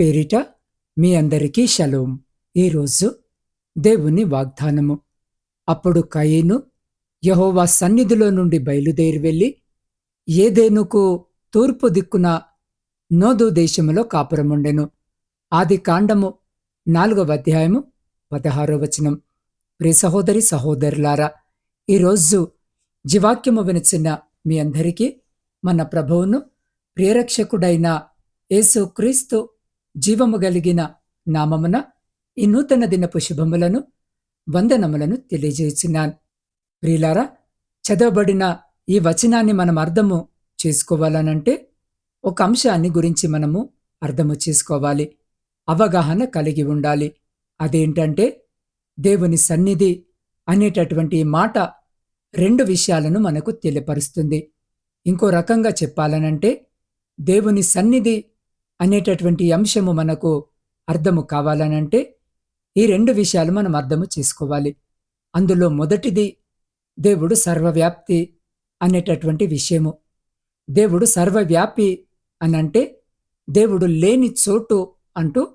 పేరిట మీ అందరికీ షలోం. ఈరోజు దేవుని వాగ్దానము. అప్పుడు కయీను యహోవా సన్నిధిలో నుండి బయలుదేరి వెళ్ళి ఏదేనుకు తూర్పు దిక్కున నోదు దేశములో కాపురముండెను. ఆది కాండము నాలుగవ అధ్యాయము పదహారో వచనం. ప్రి సహోదరి సహోదరులారా ఈరోజు జీవాక్యము వినిచిన మీ అందరికీ మన ప్రభువును ప్రియరక్షకుడైన యేసు క్రీస్తు జీవము కలిగిన నామమున ఈ నూతన దినపు శుభములను వందనములను తెలియజేస్తున్నాను ప్రియులారా చదవబడిన ఈ వచనాన్ని మనం అర్థము చేసుకోవాలనంటే ఒక అంశాన్ని గురించి మనము అర్థము చేసుకోవాలి. అవగాహన కలిగి ఉండాలి. అదేంటంటే దేవుని సన్నిధి అనేటటువంటి మాట రెండు విషయాలను మనకు తెలియపరుస్తుంది. ఇంకో రకంగా చెప్పాలనంటే దేవుని సన్నిధి అనేటటువంటి అంశము మనకు అర్థము కావాలనంటే ఈ రెండు విషయాలు మనం అర్థము చేసుకోవాలి. అందులో మొదటిది దేవుడు సర్వవ్యాప్తి అనేటటువంటి విషయము. దేవుడు సర్వవ్యాపి అనంటే దేవుడు లేని చోటు అంటూ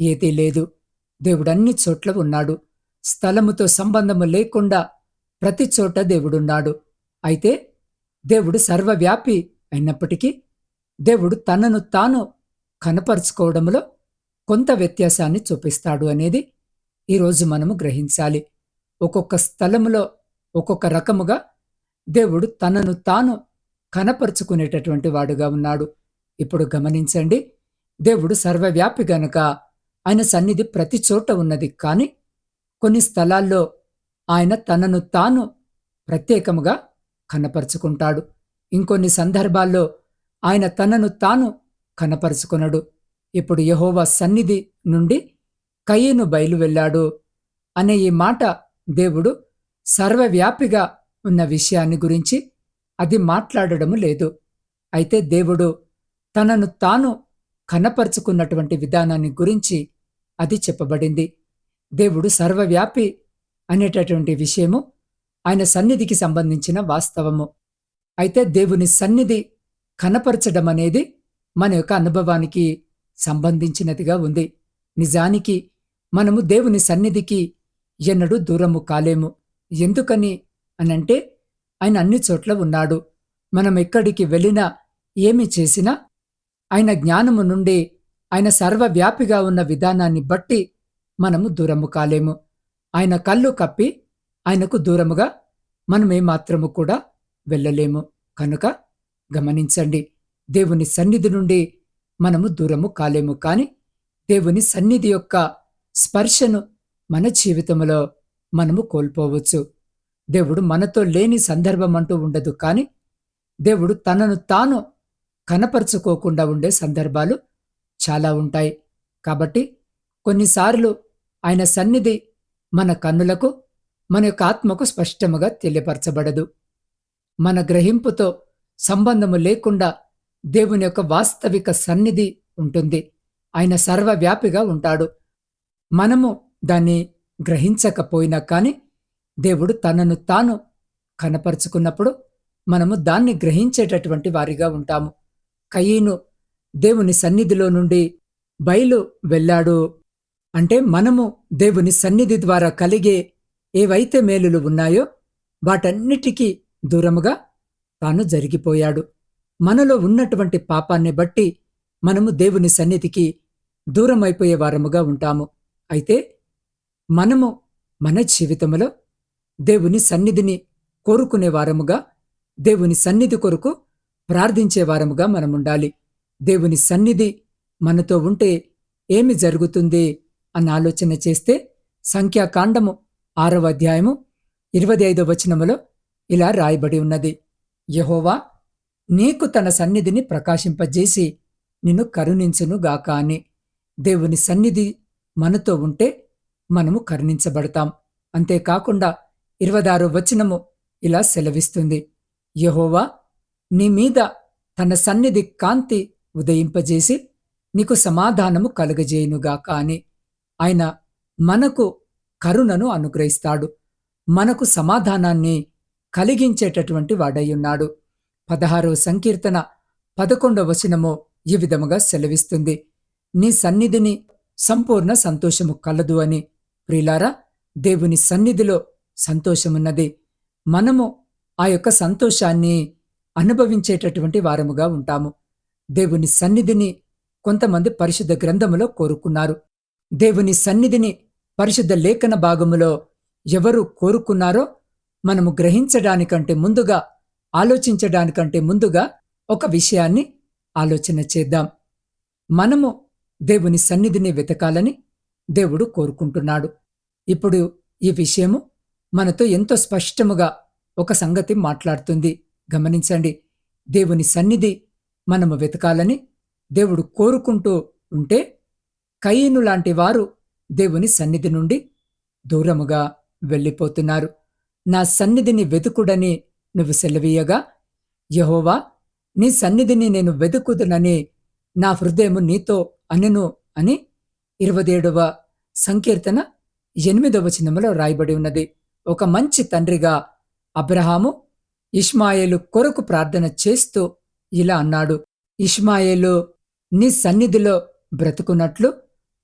ఏదీ లేదు. దేవుడు అన్ని చోట్ల ఉన్నాడు. స్థలముతో సంబంధము లేకుండా ప్రతి చోట దేవుడున్నాడు. అయితే దేవుడు సర్వవ్యాపి అయినప్పటికీ దేవుడు తనను తాను కనపరుచుకోవడంలో కొంత వ్యత్యాసాన్ని చూపిస్తాడు అనేది ఈరోజు మనము గ్రహించాలి. ఒక్కొక్క స్థలములో ఒక్కొక్క రకముగా దేవుడు తనను తాను కనపరుచుకునేటటువంటి వాడుగా ఉన్నాడు. ఇప్పుడు గమనించండి దేవుడు సర్వవ్యాపి గనుక ఆయన సన్నిధి ప్రతి చోట ఉన్నది కానీ కొన్ని స్థలాల్లో ఆయన తనను తాను ప్రత్యేకముగా కనపరుచుకుంటాడు. ఇంకొన్ని సందర్భాల్లో ఆయన తనను తాను కనపరుచుకొనడు. ఇప్పుడు యహోవా సన్నిధి నుండి కయ్యను బయలు వెళ్ళాడు అనే ఈ మాట దేవుడు సర్వవ్యాపిగా ఉన్న విషయాన్ని గురించి అది మాట్లాడడము లేదు. అయితే దేవుడు తనను తాను కనపరుచుకున్నటువంటి విధానాన్ని గురించి అది చెప్పబడింది. దేవుడు సర్వవ్యాపి అనేటటువంటి విషయము ఆయన సన్నిధికి సంబంధించిన వాస్తవము. అయితే దేవుని సన్నిధి కనపరచడం అనేది మన యొక్క అనుభవానికి సంబంధించినదిగా ఉంది. నిజానికి మనము దేవుని సన్నిధికి ఎన్నడూ దూరము కాలేము. ఎందుకని అనంటే ఆయన అన్ని చోట్ల ఉన్నాడు. మనం ఎక్కడికి వెళ్ళినా ఏమి చేసినా ఆయన జ్ఞానము నుండి ఆయన సర్వవ్యాపిగా ఉన్న విధానాన్ని బట్టి మనము దూరము కాలేము. ఆయన కళ్ళు కప్పి ఆయనకు దూరముగా మనమేమాత్రము కూడా వెళ్ళలేము. కనుక గమనించండి దేవుని సన్నిధి నుండి మనము దూరము కాలేము. కాని దేవుని సన్నిధి యొక్క స్పర్శను మన జీవితంలో మనము కోల్పోవచ్చు. దేవుడు మనతో లేని సందర్భం అంటూ ఉండదు. కానీ దేవుడు తనను తాను కనపరుచుకోకుండా ఉండే సందర్భాలు చాలా ఉంటాయి. కాబట్టి కొన్నిసార్లు ఆయన సన్నిధి మన కన్నులకు మన యొక్క ఆత్మకు స్పష్టముగా తెలియపరచబడదు. మన గ్రహింపుతో సంబంధము లేకుండా దేవుని యొక్క వాస్తవిక సన్నిధి ఉంటుంది. ఆయన సర్వవ్యాపిగా ఉంటాడు. మనము దాన్ని గ్రహించకపోయినా కానీ దేవుడు తనను తాను కనపరుచుకున్నప్పుడు మనము దాన్ని గ్రహించేటటువంటి వారిగా ఉంటాము. కయీను దేవుని సన్నిధిలో నుండి బయలు వెళ్ళాడు అంటే మనము దేవుని సన్నిధి ద్వారా కలిగే ఏవైతే మేలులు ఉన్నాయో వాటన్నిటికీ దూరముగా తాను జరిగిపోయాడు. మనలో ఉన్నటువంటి పాపాన్ని బట్టి మనము దేవుని సన్నిధికి దూరమైపోయే వారముగా ఉంటాము. అయితే మనము మన జీవితంలో దేవుని సన్నిధిని కోరుకునే వారముగా దేవుని సన్నిధి కొరకు ప్రార్థించే వారముగా మనముండాలి దేవుని సన్నిధి మనతో ఉంటే ఏమి జరుగుతుంది అన్న ఆలోచన చేస్తే సంఖ్యాకాండము ఆరవ అధ్యాయము ఇరవై ఐదవ వచనములో ఇలా రాయబడి ఉన్నది. యహోవా నీకు తన సన్నిధిని ప్రకాశింపజేసి నిన్ను కరుణించునుగాక అని. దేవుని సన్నిధి మనతో ఉంటే మనము కరుణించబడతాం. అంతేకాకుండా ఇరవదారో వచనము ఇలా సెలవిస్తుంది. యహోవా నీ మీద తన సన్నిధి కాంతి ఉదయింపజేసి నీకు సమాధానము కలుగజేయునుగాక అని. ఆయన మనకు కరుణను అనుగ్రహిస్తాడు. మనకు సమాధానాన్ని కలిగించేటటువంటి వాడయ్యున్నాడు పదహారో సంకీర్తన పదకొండవ వచనము ఈ విధముగా సెలవిస్తుంది. నీ సన్నిధిని సంపూర్ణ సంతోషము కలదు అని. ప్రిలారా దేవుని సన్నిధిలో సంతోషమున్నది. మనము ఆ యొక్క సంతోషాన్ని అనుభవించేటటువంటి వారముగా ఉంటాము. దేవుని సన్నిధిని కొంతమంది పరిశుద్ధ గ్రంథములో కోరుకున్నారు. దేవుని సన్నిధిని పరిశుద్ధ లేఖన భాగములో ఎవరు కోరుకున్నారో మనము గ్రహించడానికంటే ముందుగా ఆలోచించడానికంటే ముందుగా ఒక విషయాన్ని ఆలోచన చేద్దాం. మనము దేవుని సన్నిధిని వెతకాలని దేవుడు కోరుకుంటున్నాడు. ఇప్పుడు ఈ విషయము మనతో ఎంతో స్పష్టముగా ఒక సంగతి మాట్లాడుతుంది. గమనించండి దేవుని సన్నిధి మనము వెతకాలని దేవుడు కోరుకుంటూ ఉంటే కయ్యను లాంటి వారు దేవుని సన్నిధి నుండి దూరముగా వెళ్ళిపోతున్నారు. నా సన్నిధిని వెతుకుడని నువ్వు సెలవీయగా? యహోవా నీ సన్నిధిని నేను వెతుకుదునని నా హృదయము నీతో అనెను అని ఇరవదేడవ సంకీర్తన ఎనిమిదవ చిన్నములో రాయబడి ఉన్నది. ఒక మంచి తండ్రిగా అబ్రహాము ఇష్మాయేలు కొరకు ప్రార్థన చేస్తూ ఇలా అన్నాడు. ఇష్మాయేలు నీ సన్నిధిలో బ్రతుకున్నట్లు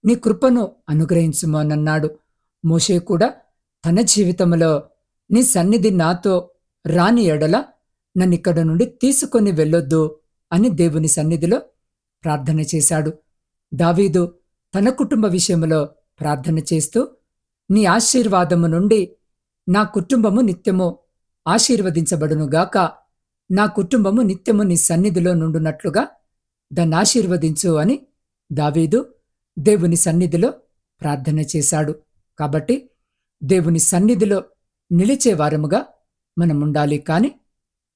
నీ కృపను అనుగ్రహించుమోనన్నాడు మోషే కూడా తన జీవితంలో నీ సన్నిధి నాతో రాని ఎడల నన్నిక్కడ నుండి తీసుకొని వెళ్ళొద్దు అని దేవుని సన్నిధిలో ప్రార్థన చేశాడు. దావీదు తన కుటుంబ విషయంలో ప్రార్థన చేస్తూ నీ ఆశీర్వాదము నుండి నా కుటుంబము నిత్యము ఆశీర్వదించబడునుగాక నా కుటుంబము నిత్యము నీ సన్నిధిలో నుండునట్లుగా దాన్ని ఆశీర్వదించు అని దావీదు దేవుని సన్నిధిలో ప్రార్థన చేశాడు. కాబట్టి దేవుని సన్నిధిలో నిలిచేవారముగా మనం మనముండాలి కాని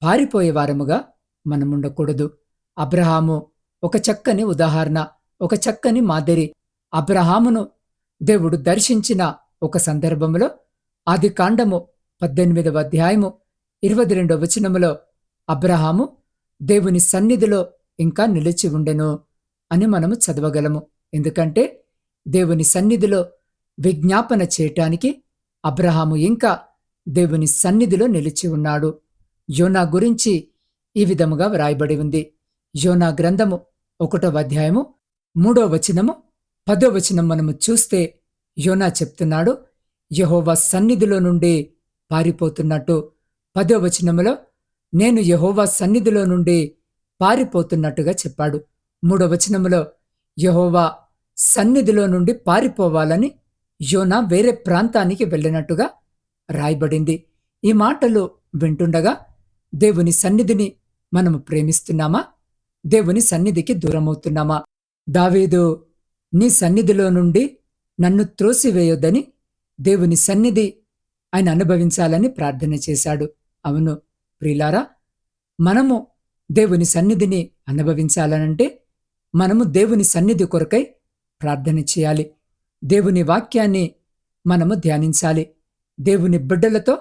పారిపోయేవారముగా మనం మనముండకూడదు. అబ్రహాము ఒక చక్కని ఉదాహరణ ఒక చక్కని మాదిరి. అబ్రహామును దేవుడు దర్శించిన ఒక సందర్భంలో ఆది కాండము పద్దెనిమిదవ అధ్యాయము ఇరవై రెండవ వచనములో అబ్రహాము దేవుని సన్నిధిలో ఇంకా నిలిచి ఉండెను అని మనము చదవగలము. ఎందుకంటే దేవుని సన్నిధిలో విజ్ఞాపన చేయటానికి అబ్రహాము ఇంకా దేవుని సన్నిధిలో నిలిచి ఉన్నాడు. యోనా గురించి ఈ విధముగా వ్రాయబడి ఉంది. యోనా గ్రంథము ఒకటో అధ్యాయము మూడో వచనము పదో వచనం మనము చూస్తే యోనా చెప్తున్నాడు యహోవా సన్నిధిలో నుండి పారిపోతున్నట్టు. పదో వచనములో నేను యహోవా సన్నిధిలో నుండి పారిపోతున్నట్టుగా చెప్పాడు. మూడో వచనములో యహోవా సన్నిధిలో నుండి పారిపోవాలని యోనా వేరే ప్రాంతానికి వెళ్ళినట్టుగా రాయబడింది. ఈ మాటలు వింటుండగా దేవుని సన్నిధిని మనము ప్రేమిస్తున్నామా? దేవుని సన్నిధికి దూరమవుతున్నామా? దావీదు నీ సన్నిధిలో నుండి నన్ను త్రోసివేయొద్దని దేవుని సన్నిధి ఆయన అనుభవించాలని ప్రార్థన చేశాడు. అవును ప్రిలారా మనము దేవుని సన్నిధిని అనుభవించాలనంటే మనము దేవుని సన్నిధి కొరకై ప్రార్థన చేయాలి. దేవుని వాక్యాన్ని మనము ధ్యానించాలి. దేవుని బిడ్డలతో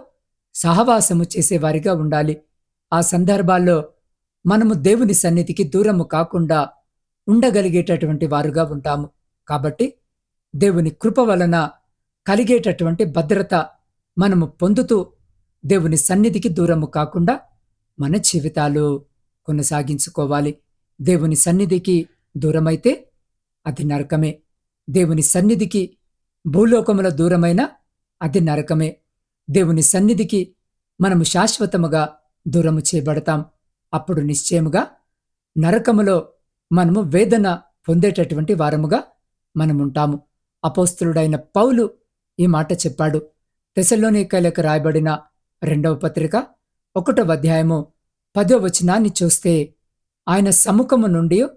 సహవాసము చేసేవారిగా ఉండాలి. ఆ సందర్భాల్లో మనము దేవుని సన్నిధికి దూరము కాకుండా ఉండగలిగేటటువంటి వారుగా ఉంటాము. కాబట్టి దేవుని కృప వలన కలిగేటటువంటి భద్రత మనము పొందుతూ దేవుని సన్నిధికి దూరము కాకుండా మన జీవితాలు కొనసాగించుకోవాలి. దేవుని సన్నిధికి దూరమైతే అది నరకమే. దేవుని సన్నిధికి భూలోకముల దూరమైన అది నరకమే. దేవుని సన్నిధికి మనము శాశ్వతముగా దూరము చేయబడతాం. అప్పుడు నిశ్చయముగా నరకములో మనము వేదన పొందేటటువంటి వారముగా మనముంటాము. అపోస్తులుడైన పౌలు ఈ మాట చెప్పాడు. తెసల్లోనికలకు రాయబడిన రెండవ పత్రిక ఒకటవ అధ్యాయము పదో వచనాన్ని చూస్తే ఆయన సముఖము నుండి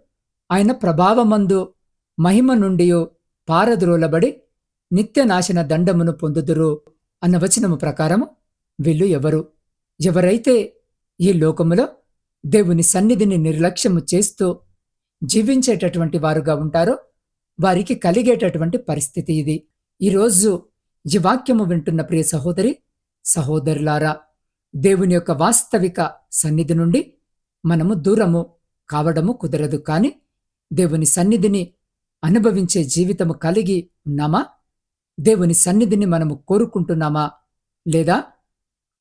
ఆయన ప్రభావమందు మహిమ నుండి పారద్రోలబడి నిత్యనాశన దండమును పొందుదురు అన్న వచనము ప్రకారము వీళ్ళు ఎవరు? ఎవరైతే ఈ లోకములో దేవుని సన్నిధిని నిర్లక్ష్యము చేస్తూ జీవించేటటువంటి వారుగా ఉంటారో వారికి కలిగేటటువంటి పరిస్థితి ఇది. ఈరోజు ఈ వాక్యము వింటున్న ప్రియ సహోదరి సహోదరులారా దేవుని యొక్క వాస్తవిక సన్నిధి నుండి మనము దూరము కావడము కుదరదు కాని దేవుని సన్నిధిని అనుభవించే జీవితము కలిగి ఉన్నామా? దేవుని సన్నిధిని మనము కోరుకుంటున్నామా? లేదా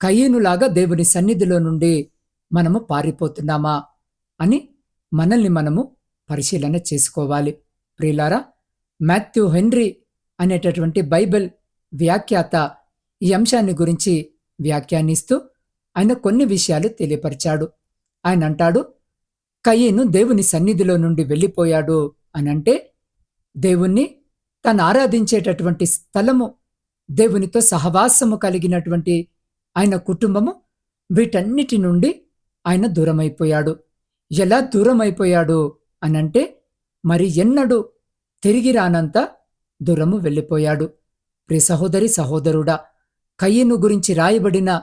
కయ్యేనులాగా దేవుని సన్నిధిలో నుండి మనము పారిపోతున్నామా? అని మనల్ని మనము పరిశీలన చేసుకోవాలి. ప్రియులారా మాథ్యూ హెన్రీ అనేటటువంటి బైబిల్ వ్యాఖ్యాత ఈ అంశాన్ని గురించి వ్యాఖ్యానిస్తూ ఆయన కొన్ని విషయాలు తెలియపరిచాడు. ఆయన అంటాడు కయ్యను దేవుని సన్నిధిలో నుండి వెళ్ళిపోయాడు అనంటే దేవుణ్ణి తను ఆరాధించేటటువంటి స్థలము దేవునితో సహవాసము కలిగినటువంటి ఆయన కుటుంబము వీటన్నిటి నుండి ఆయన దూరమైపోయాడు. ఎలా దూరమైపోయాడు అనంటే మరి ఎన్నడూ తిరిగి రానంత దూరము వెళ్ళిపోయాడు. ప్రి సహోదరి సహోదరుడా కయ్యను గురించి రాయబడిన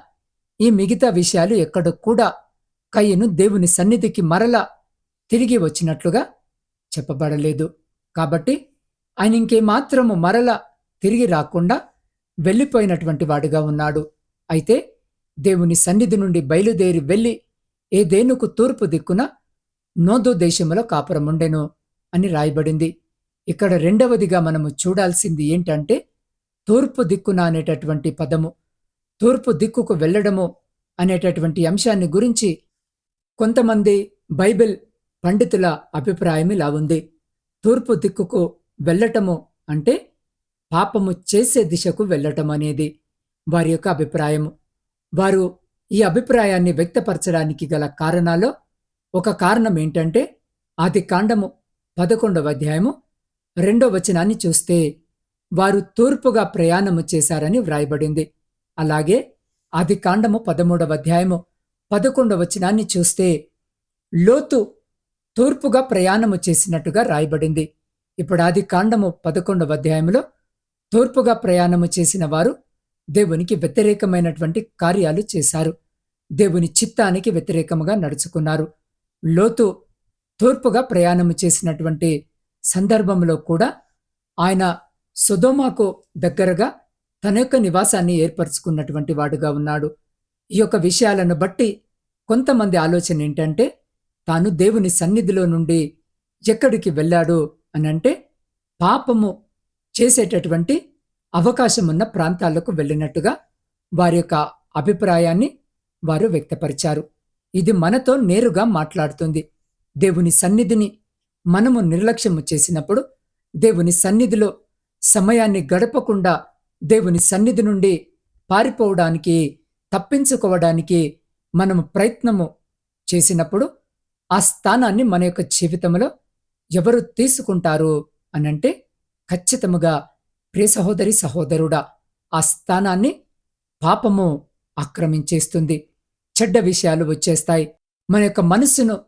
ఈ మిగతా విషయాలు ఎక్కడ కూడా కయ్యను దేవుని సన్నిధికి మరల తిరిగి వచ్చినట్లుగా చెప్పబడలేదు. కాబట్టి ఆయన ఇంకేమాత్రము మరల తిరిగి రాకుండా వెళ్ళిపోయినటువంటి వాడుగా ఉన్నాడు. అయితే దేవుని సన్నిధి నుండి బయలుదేరి వెళ్ళి ఏదేనుకు తూర్పు దిక్కున నోదో దేశములో కాపురముండెను అని రాయబడింది. ఇక్కడ రెండవదిగా మనము చూడాల్సింది ఏంటంటే తూర్పు దిక్కున అనేటటువంటి పదము తూర్పు దిక్కుకు వెళ్ళడము అనేటటువంటి అంశాన్ని గురించి కొంతమంది బైబిల్ పండితుల అభిప్రాయం ఇలా ఉంది తూర్పు దిక్కుకు వెళ్ళటము అంటే పాపము చేసే దిశకు వెళ్ళటం అనేది వారి యొక్క అభిప్రాయము. వారు ఈ అభిప్రాయాన్ని వ్యక్తపరచడానికి గల కారణాల్లో ఒక కారణం ఏంటంటే ఆది కాండము పదకొండవ అధ్యాయము రెండో వచనాన్ని చూస్తే వారు తూర్పుగా ప్రయాణము చేశారని వ్రాయబడింది. అలాగే ఆది కాండము పదమూడవ అధ్యాయము పదకొండవ వచనాన్ని చూస్తే లోతు తూర్పుగా ప్రయాణము చేసినట్టుగా రాయబడింది. ఇప్పుడు ఆది కాండము పదకొండవ అధ్యాయంలో తూర్పుగా ప్రయాణము చేసిన వారు దేవునికి వ్యతిరేకమైనటువంటి కార్యాలు చేశారు. దేవుని చిత్తానికి వ్యతిరేకముగా నడుచుకున్నారు. లోతు తూర్పుగా ప్రయాణము చేసినటువంటి సందర్భంలో కూడా ఆయన సుధోమాకు దగ్గరగా తన యొక్క నివాసాన్ని ఏర్పరచుకున్నటువంటి వాడుగా ఉన్నాడు. ఈ యొక్క విషయాలను బట్టి కొంతమంది ఆలోచన ఏంటంటే తాను దేవుని సన్నిధిలో నుండి ఎక్కడికి వెళ్ళాడు? అనంటే పాపము చేసేటటువంటి అవకాశమున్న ప్రాంతాలకు వెళ్ళినట్టుగా వారి యొక్క అభిప్రాయాన్ని వారు వ్యక్తపరిచారు. ఇది మనతో నేరుగా మాట్లాడుతుంది. దేవుని సన్నిధిని మనము నిర్లక్ష్యము చేసినప్పుడు దేవుని సన్నిధిలో సమయాన్ని గడపకుండా దేవుని సన్నిధి నుండి పారిపోవడానికి తప్పించుకోవడానికి మనము ప్రయత్నము చేసినప్పుడు ఆ స్థానాన్ని మన యొక్క జీవితంలో ఎవరు తీసుకుంటారు అనంటే ఖచ్చితముగా ప్రియ సహోదరి సహోదరుడా ఆ స్థానాన్ని పాపము ఆక్రమించేస్తుంది. చెడ్డ విషయాలు వచ్చేస్తాయి. మన యొక్క మనస్సును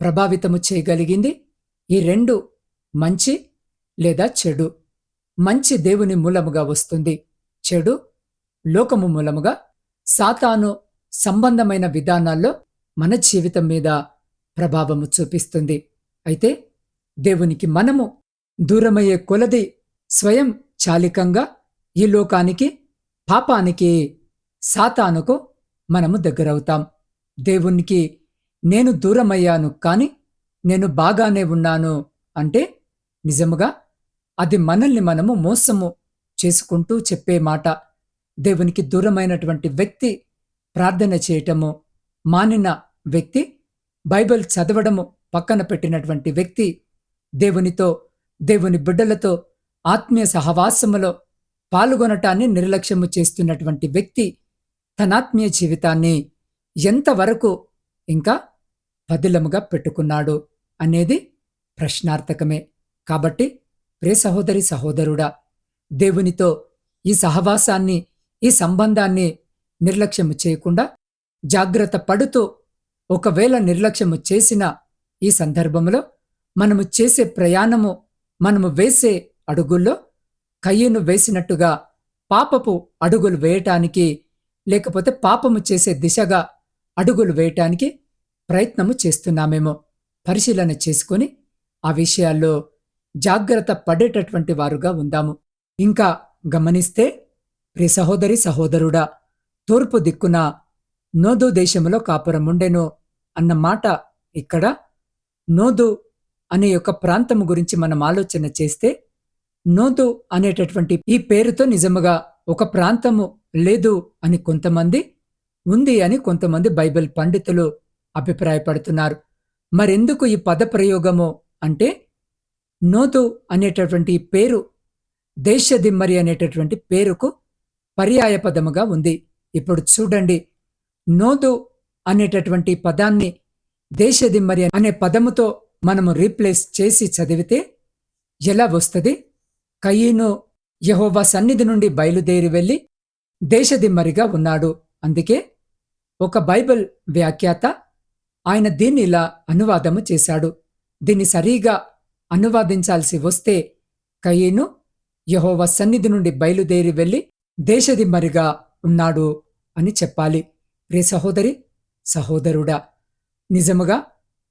ప్రభావితము చేయగలిగింది ఈ రెండు మంచి లేదా చెడు. మంచి దేవుని మూలముగా వస్తుంది. చెడు లోకము మూలముగా. సాతాను సంబంధమైన విధానాల్లో మన జీవితం మీద ప్రభావము చూపిస్తుంది. అయితే దేవునికి మనము దూరమయ్యే కొలది స్వయం చాలికంగా ఈ లోకానికి పాపానికి సాతానుకు మనము దగ్గరవుతాం. దేవునికి నేను దూరమయ్యాను కాని నేను బాగానే ఉన్నాను అంటే నిజముగా అది మనల్ని మనము మోసము చేసుకుంటూ చెప్పే మాట. దేవునికి దూరమైనటువంటి వ్యక్తి ప్రార్థన చేయటము మానిన వ్యక్తి బైబిల్ చదవడము పక్కన పెట్టినటువంటి వ్యక్తి దేవునితో దేవుని బిడ్డలతో ఆత్మీయ సహవాసములో పాల్గొనటాన్ని నిర్లక్ష్యము చేస్తున్నటువంటి వ్యక్తి తనాత్మీయ జీవితాన్ని ఎంతవరకు ఇంకా పదిలముగా పెట్టుకున్నాడు అనేది ప్రశ్నార్థకమే. కాబట్టి ప్రే సహోదరి సహోదరుడా దేవునితో ఈ సహవాసాన్ని ఈ సంబంధాన్ని నిర్లక్ష్యము చేయకుండా జాగ్రత్త పడుతూ ఒకవేళ నిర్లక్ష్యము చేసిన ఈ సందర్భంలో మనము చేసే ప్రయాణము మనము వేసే అడుగుల్లో కయ్యను వేసినట్టుగా పాపపు అడుగులు వేయటానికి లేకపోతే పాపము చేసే దిశగా అడుగులు వేయటానికి ప్రయత్నము చేస్తున్నామేమో. పరిశీలన చేసుకొని ఆ విషయాల్లో జాగ్రత్త పడేటటువంటి వారుగా ఉందాము. ఇంకా గమనిస్తే ప్రి సహోదరి సహోదరుడా తూర్పు దిక్కున నోదు దేశములో కాపురముండెను అన్న మాట ఇక్కడ. నోదు అనే యొక్క ప్రాంతము గురించి మనం ఆలోచన చేస్తే నోదు అనేటటువంటి ఈ పేరుతో నిజముగా ఒక ప్రాంతము లేదు అని కొంతమంది ఉంది అని కొంతమంది బైబిల్ పండితులు అభిప్రాయపడుతున్నారు. మరెందుకు ఈ పద ప్రయోగము అంటే నోదు అనేటటువంటి పేరు దేశదిమ్మరి అనేటటువంటి పేరుకు పర్యాయపదముగా ఉంది. ఇప్పుడు చూడండి నోదు అనేటటువంటి పదాన్ని దేశదిమ్మరి అనే పదముతో మనము రీప్లేస్ చేసి చదివితే ఎలా వస్తుంది? కయ్యను యహోవా సన్నిధి నుండి బయలుదేరి వెళ్ళి దేశదిమ్మరిగా ఉన్నాడు. అందుకే ఒక బైబిల్ వ్యాఖ్యాత ఆయన దీన్ని ఇలా అనువాదము చేశాడు. దీన్ని సరిగా అనువాదించాల్సి వస్తే కయ్యను యహోవా సన్నిధి నుండి బయలుదేరి వెళ్ళి దేశదిమ్మరిగా ఉన్నాడు అని చెప్పాలి. రే సహోదరి సహోదరుడా నిజముగా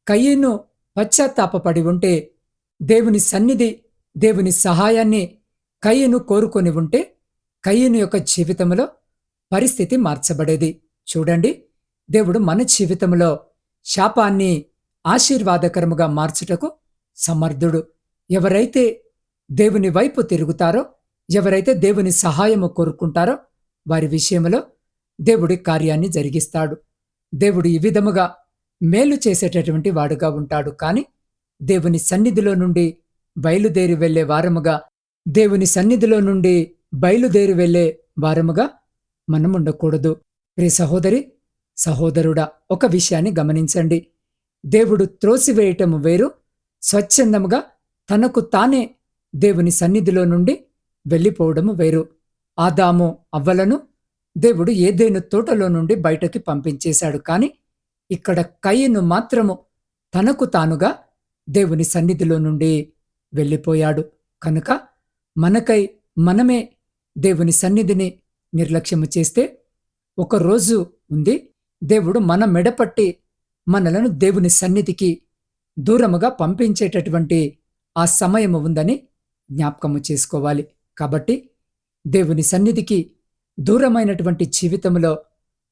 కయ్యను పశ్చాత్తాపపడి ఉంటే దేవుని సన్నిధి దేవుని సహాయాన్ని కయ్యను కోరుకొని ఉంటే కయ్యను యొక్క జీవితంలో పరిస్థితి మార్చబడేది. చూడండి దేవుడు మన జీవితంలో శాపాన్ని ఆశీర్వాదకరముగా మార్చుటకు సమర్థుడు. ఎవరైతే దేవుని వైపు తిరుగుతారో ఎవరైతే దేవుని సహాయము కోరుకుంటారో వారి విషయంలో దేవుడి కార్యాన్ని జరిగిస్తాడు. దేవుడు ఈ విధముగా మేలు చేసేటటువంటి వాడుగా ఉంటాడు. కాని దేవుని సన్నిధిలో నుండి బయలుదేరి వెళ్ళే వారముగా దేవుని సన్నిధిలో నుండి బయలుదేరి వెళ్ళే వారముగా మనం ఉండకూడదు. ప్రి సహోదరి సహోదరుడా ఒక విషయాన్ని గమనించండి. దేవుడు త్రోసివేయటము వేరు. స్వచ్ఛందముగా తనకు తానే దేవుని సన్నిధిలో నుండి వెళ్ళిపోవడము వేరు. ఆదాము అవ్వలను దేవుడు ఏదేను తోటలో నుండి బయటకి పంపించేశాడు. కాని ఇక్కడ కయ్యను మాత్రము తనకు తానుగా దేవుని సన్నిధిలో నుండి వెళ్ళిపోయాడు. కనుక మనకై మనమే దేవుని సన్నిధిని నిర్లక్ష్యము చేస్తే ఒక రోజు ఉంది దేవుడు మన మెడపట్టి మనలను దేవుని సన్నిధికి దూరముగా పంపించేటటువంటి ఆ సమయము ఉందని జ్ఞాపకము చేసుకోవాలి. కాబట్టి దేవుని సన్నిధికి దూరమైనటువంటి జీవితంలో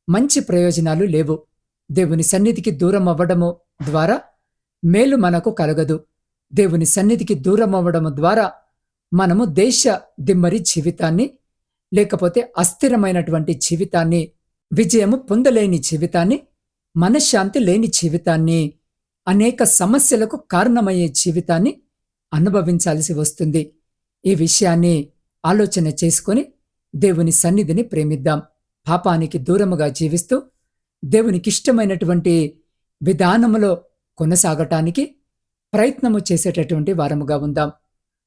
మంచి ప్రయోజనాలు లేవు. దేవుని సన్నిధికి దూరం అవ్వడము ద్వారా మేలు మనకు కలగదు. దేవుని సన్నిధికి దూరం అవ్వడము ద్వారా మనము దేశ దిమ్మరి జీవితాన్ని లేకపోతే అస్థిరమైనటువంటి జీవితాన్ని విజయము పొందలేని జీవితాన్ని మనశ్శాంతి లేని జీవితాన్ని అనేక సమస్యలకు కారణమయ్యే జీవితాన్ని అనుభవించాల్సి వస్తుంది. ఈ విషయాన్ని ఆలోచన చేసుకొని దేవుని సన్నిధిని ప్రేమిద్దాం. పాపానికి దూరముగా జీవిస్తూ దేవునికిష్టమైనటువంటి విధానములో కొనసాగటానికి ప్రయత్నము చేసేటటువంటి వారముగా ఉందాం.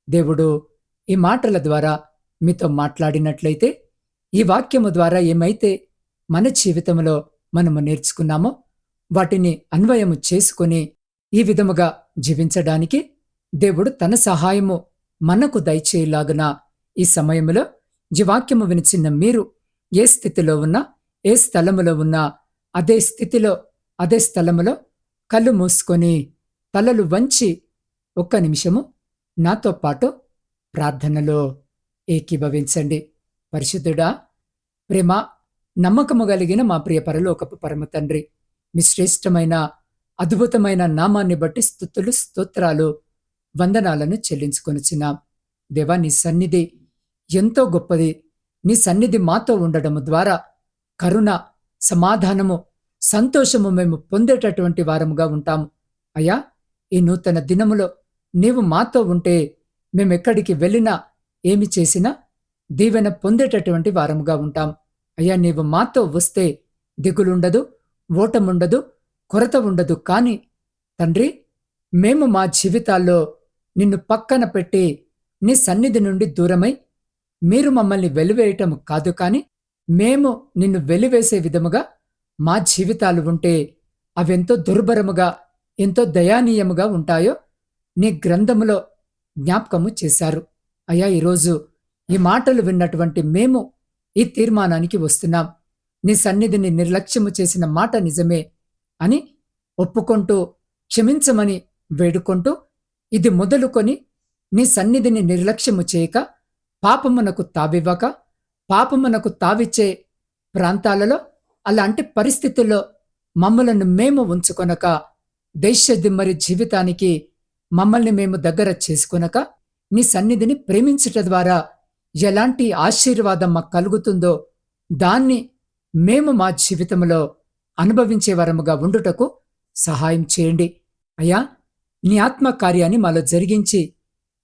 దేవుడు ఈ మాటల ద్వారా మీతో మాట్లాడినట్లయితే ఈ వాక్యము ద్వారా ఏమైతే మన జీవితంలో మనము నేర్చుకున్నామో వాటిని అన్వయము చేసుకొని ఈ విధముగా జీవించడానికి దేవుడు తన సహాయము మనకు దయచేయలాగున ఈ సమయంలో జీవాక్యము వినిచిన్న మీరు ఏ స్థితిలో ఉన్నా ఏ స్థలములో ఉన్నా అదే స్థితిలో అదే స్థలములో కళ్ళు మూసుకొని తలలు వంచి ఒక్క నిమిషము నాతో పాటు ప్రార్థనలో ఏకీభవించండి. పరిశుద్ధుడా ప్రేమ నమ్మకము కలిగిన మా ప్రియ పరలోకపు పరమ తండ్రి మీ శ్రేష్టమైన అద్భుతమైన నామాన్ని బట్టి స్థుతులు స్తోత్రాలు వందనాలను చెల్లించుకొనిచున్నాం. దేవా నీ సన్నిధి ఎంతో గొప్పది. నీ సన్నిధి మాతో ఉండడము ద్వారా కరుణ సమాధానము సంతోషము మేము పొందేటటువంటి వారముగా ఉంటాము. అయ్యా ఈ నూతన దినములో నీవు మాతో ఉంటే మేమెక్కడికి వెళ్ళినా ఏమి చేసినా దీవెన పొందేటటువంటి వారముగా ఉంటాం. అయ్యా నీవు మాతో వస్తే దిగులుండదు ఓటముండదు కొరత ఉండదు. కాని తండ్రి మేము మా జీవితాల్లో నిన్ను పక్కన పెట్టి నీ సన్నిధి నుండి దూరమై మీరు మమ్మల్ని వెలివేయటం కాదు కాని మేము నిన్ను వెలివేసే విధముగా మా జీవితాలు ఉంటే అవెంతో దుర్భరముగా ఎంతో దయానీయముగా ఉంటాయో నీ గ్రంథములో జ్ఞాపకము చేశారు. అయ్యా ఈరోజు ఈ మాటలు విన్నటువంటి మేము ఈ తీర్మానానికి వస్తున్నాం. నీ సన్నిధిని నిర్లక్ష్యము చేసిన మాట నిజమే అని ఒప్పుకుంటూ క్షమించమని వేడుకుంటూ ఇది మొదలుకొని నీ సన్నిధిని నిర్లక్ష్యము చేయక పాపమునకు తావివ్వక పాపమునకు తావిచ్చే ప్రాంతాలలో అలాంటి పరిస్థితుల్లో మమ్మలను మేము ఉంచుకొనక దేశదిమ్మరి జీవితానికి మమ్మల్ని మేము దగ్గర చేసుకొనక నీ సన్నిధిని ప్రేమించుట ద్వారా ఎలాంటి ఆశీర్వాదం మాకు కలుగుతుందో దాన్ని మేము మా జీవితంలో అనుభవించే వరముగా ఉండుటకు సహాయం చేయండి. అయ్యా నీ ఆత్మ కార్యాన్ని మాలో జరిగించి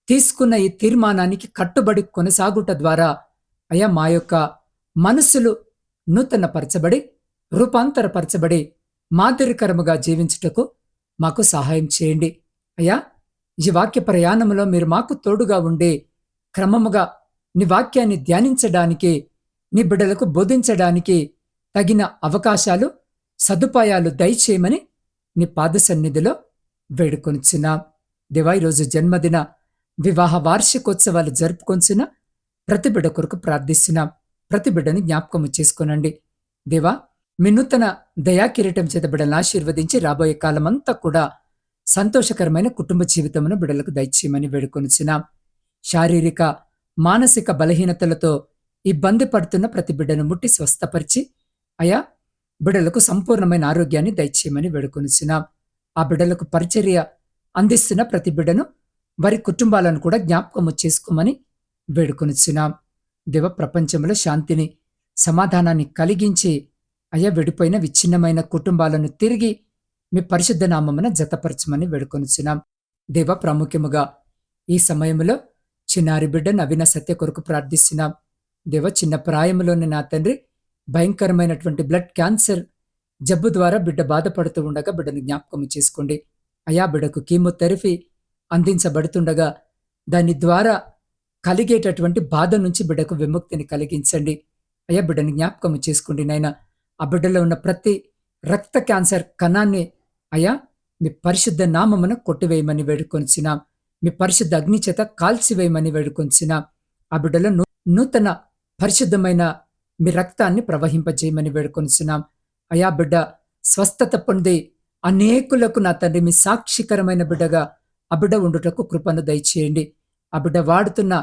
తీసుకున్న ఈ తీర్మానానికి కట్టుబడి కొనసాగుట ద్వారా అయ్యా మా యొక్క మనసులు నూతనపరచబడి రూపాంతరపరచబడి మాదిరికరముగా జీవించుటకు మాకు సహాయం చేయండి. అయ్యా ఈ వాక్య ప్రయాణంలో మీరు మాకు తోడుగా ఉండి క్రమముగా నీ వాక్యాన్ని ధ్యానించడానికి నీ బిడ్డలకు బోధించడానికి తగిన అవకాశాలు సదుపాయాలు దయచేయమని నీ పాద సన్నిధిలో వేడుకొనిచున్నాం. దేవా ఈరోజు జన్మదిన వివాహ వార్షికోత్సవాలు జరుపుకొంచిన ప్రతి బిడ్డ కొరకు ప్రార్థిస్తున్నాం ప్రతి బిడ్డని జ్ఞాపకము చేసుకోనండి. దేవా మీ నూతన దయాకిరీటం చేత బిడ్డలను ఆశీర్వదించి రాబోయే కాలమంతా కూడా సంతోషకరమైన కుటుంబ జీవితమును బిడ్డలకు దయచేయమని వేడుకొనిచున్నాం. శారీరక మానసిక బలహీనతలతో ఇబ్బంది పడుతున్న ప్రతి బిడ్డను ముట్టి స్వస్థపరిచి అయా బిడ్డలకు సంపూర్ణమైన ఆరోగ్యాన్ని దయచేయమని వేడుకొనిచున్నాం. ఆ బిడ్డలకు పరిచర్య అందిస్తున్న ప్రతి బిడ్డను వారి కుటుంబాలను కూడా జ్ఞాపకము చేసుకోమని వేడుకొనిచున్నాం. దేవ ప్రపంచంలో శాంతిని సమాధానాన్ని కలిగించి అయా విడిపోయిన విచ్ఛిన్నమైన కుటుంబాలను తిరిగి మీ పరిశుద్ధ నామమున జతపరచమని వేడుకొనిచున్నాం. దేవ ప్రాముఖ్యముగా ఈ సమయంలో చిన్నారి బిడ్డ నవీన సత్య కొరకు ప్రార్థిస్తున్నాం. దేవ చిన్న ప్రాయంలోని నా తండ్రి భయంకరమైనటువంటి బ్లడ్ క్యాన్సర్ జబ్బు ద్వారా బిడ్డ బాధపడుతూ ఉండగా బిడ్డను జ్ఞాపకం చేసుకోండి. అయా బిడ్డకు కీమోథెరపీ అందించబడుతుండగా దాని ద్వారా కలిగేటటువంటి బాధ నుంచి బిడ్డకు విముక్తిని కలిగించండి. అయ్యా బిడ్డని జ్ఞాపకం చేసుకోండి నాయన. ఆ బిడ్డలో ఉన్న ప్రతి రక్త క్యాన్సర్ కణాన్ని అయ్యా మీ పరిశుద్ధ నామమున కొట్టివేయమని వేడుకొంచినాం మీ పరిశుద్ధ అగ్ని చేత కాల్చివేయమని వేడుకొంచినాం ఆ బిడ్డలో నూతన పరిశుద్ధమైన మీ రక్తాన్ని ప్రవహింపజేయమని వేడుకొంచున్నాం అయా బిడ్డ స్వస్థత పొంది అనేకులకు నా తండ్రి మీ సాక్షికరమైన బిడ్డగా ఆ బిడ్డ ఉండుటకు కృపను దయచేయండి. ఆ బిడ్డ వాడుతున్న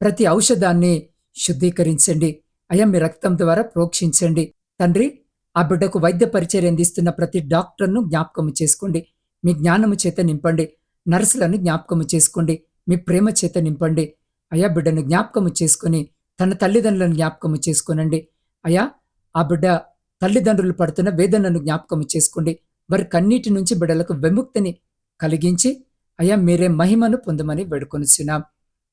ప్రతి ఔషధాన్ని శుద్ధీకరించండి. అయ్యా మీ రక్తం ద్వారా ప్రోక్షించండి. తండ్రి ఆ బిడ్డకు వైద్య పరిచయం అందిస్తున్న ప్రతి డాక్టర్ను జ్ఞాపకము చేసుకోండి. మీ జ్ఞానము చేత నింపండి. నర్సులను జ్ఞాపకము చేసుకోండి. మీ ప్రేమ చేత నింపండి. అయా బిడ్డను జ్ఞాపకము చేసుకొని తన తల్లిదండ్రులను జ్ఞాపకము చేసుకోనండి. అయా ఆ బిడ్డ తల్లిదండ్రులు పడుతున్న వేదనను జ్ఞాపకము చేసుకోండి. వారి కన్నీటి నుంచి బిడ్డలకు విముక్తిని కలిగించి అయా మీరే మహిమను పొందమని వేడుకొనిచున్నాం.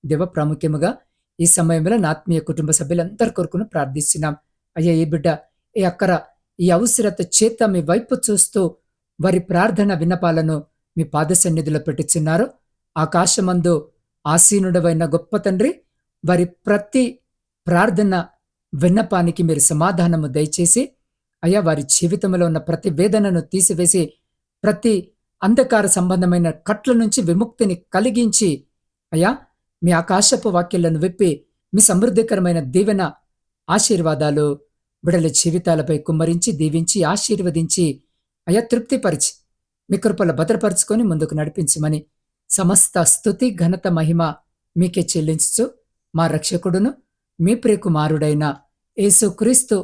దేవ ప్రాముఖ్యముగా ఈ సమయంలో నా ఆత్మీయ కుటుంబ సభ్యులందరి కొరకును ప్రార్థిస్తున్నాం. అయ్యా ఈ బిడ్డ ఈ అక్కర ఈ అవసరత చేత మీ వైపు చూస్తూ వారి ప్రార్థన విన్నపాలను మీ పాద సన్నిధిలో పెట్టుచున్నారు. ఆకాశమందు ఆసీనుడవైన గొప్ప తండ్రి వారి ప్రతి ప్రార్థన విన్నపానికి మీరు సమాధానము దయచేసి అయ్యా వారి జీవితంలో ఉన్న ప్రతి వేదనను తీసివేసి ప్రతి అంధకార సంబంధమైన కట్ల నుంచి విముక్తిని కలిగించి అయ్యా మీ ఆకాశపు వాక్యాలను విప్పి మీ సమృద్ధికరమైన దీవెన ఆశీర్వాదాలు బిడల జీవితాలపై కుమ్మరించి దీవించి ఆశీర్వదించి అయా తృప్తిపరిచి మీ కృపల భద్రపరుచుకొని ముందుకు నడిపించమని సమస్త స్థుతి ఘనత మహిమ మీకే చెల్లించుచు మా రక్షకుడును మీ ప్రియకుమారుడైన యేసుక్రీస్తు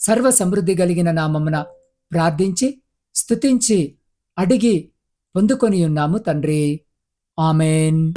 సర్వ సమృద్ధి కలిగిన నామమున ప్రార్థించి స్తుతించి అడిగి పొందుకొని ఉన్నాము తండ్రి. ఆమెన్.